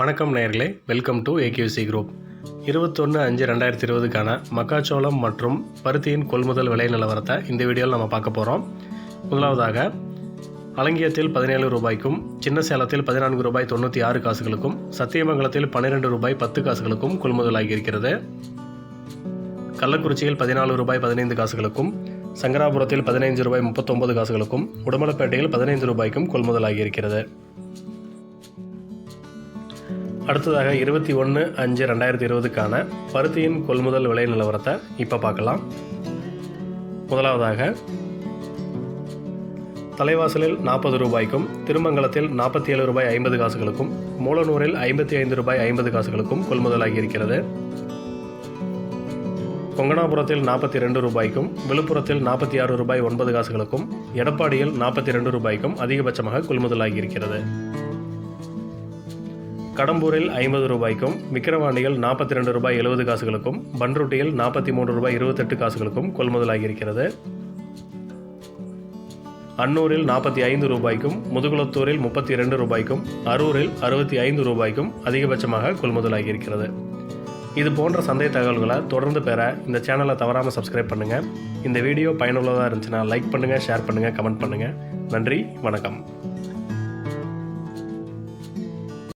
வணக்கம் நேயர்களே. Welcome to AKC group இருபத்தொன்று அஞ்சு ரெண்டாயிரத்தி இருபதுக்கான மக்காச்சோளம் மற்றும் பருத்தியின் கொள்முதல் விலை நிலவரத்தை இந்த வீடியோவில் நம்ம பார்க்க போகிறோம் முதலாவதாக அலங்கியத்தில் பதினேழு ரூபாய்க்கும் சின்ன சேலத்தில் பதினான்கு ரூபாய் தொண்ணூற்றி ஆறு காசுகளுக்கும் சத்தியமங்கலத்தில் பன்னிரெண்டு ரூபாய் பத்து காசுகளுக்கும் கொள்முதலாகி இருக்கிறது. கள்ளக்குறிச்சியில் பதினாலு ரூபாய் பதினைந்து காசுகளுக்கும் சங்கராபுரத்தில் பதினைந்து ரூபாய் முப்பத்தொன்பது காசுகளுக்கும் உடமலைப்பேட்டையில் பதினைந்து ரூபாய்க்கும் கொள்முதலாகி இருக்கிறது. அடுத்ததாக இருபத்தி ஒன்று அஞ்சு ரெண்டாயிரத்தி இருபதுக்கான பருத்தியின் கொள்முதல் விலை நிலவரத்தை இப்போ பார்க்கலாம். முதலாவதாக தலைவாசலில் நாற்பது ரூபாய்க்கும் திருமங்கலத்தில் நாற்பத்தி ஏழு ரூபாய் ஐம்பது காசுகளுக்கும் மூலனூரில் ஐம்பத்தி ஐந்து ரூபாய் ஐம்பது காசுகளுக்கும் கொள்முதலாகி இருக்கிறது. கொங்கனாபுரத்தில் நாற்பத்தி ரெண்டு ரூபாய்க்கும் விழுப்புரத்தில் நாற்பத்தி ஆறு ரூபாய் ஒன்பது காசுகளுக்கும் எடப்பாடியில் நாற்பத்தி ரெண்டு ரூபாய்க்கும் அதிகபட்சமாக கொள்முதலாகி இருக்கிறது. கடம்பூரில் ஐம்பது ரூபாய்க்கும் விக்கிரவாண்டியில் நாற்பத்தி ரெண்டு ரூபாய் எழுபது காசுகளுக்கும் பன்ருட்டியில் நாற்பத்தி மூன்று ரூபாய் இருபத்தெட்டு காசுகளுக்கும் கொள்முதலாகியிருக்கிறது. அன்னூரில் நாற்பத்தி ஐந்து ரூபாய்க்கும் முதுகுளத்தூரில் முப்பத்தி இரண்டு ரூபாய்க்கும் அரூரில் அறுபத்தி ஐந்து ரூபாய்க்கும் அதிகபட்சமாக கொள்முதலாகியிருக்கிறது. இது போன்ற சந்தை தகவல்களை தொடர்ந்து பெற இந்த சேனலை தவறாமல் சப்ஸ்கிரைப் பண்ணுங்கள் இந்த வீடியோ பயனுள்ளதாக இருந்துச்சுன்னா லைக் பண்ணுங்கள் ஷேர் பண்ணுங்கள் கமெண்ட் பண்ணுங்கள் நன்றி வணக்கம்.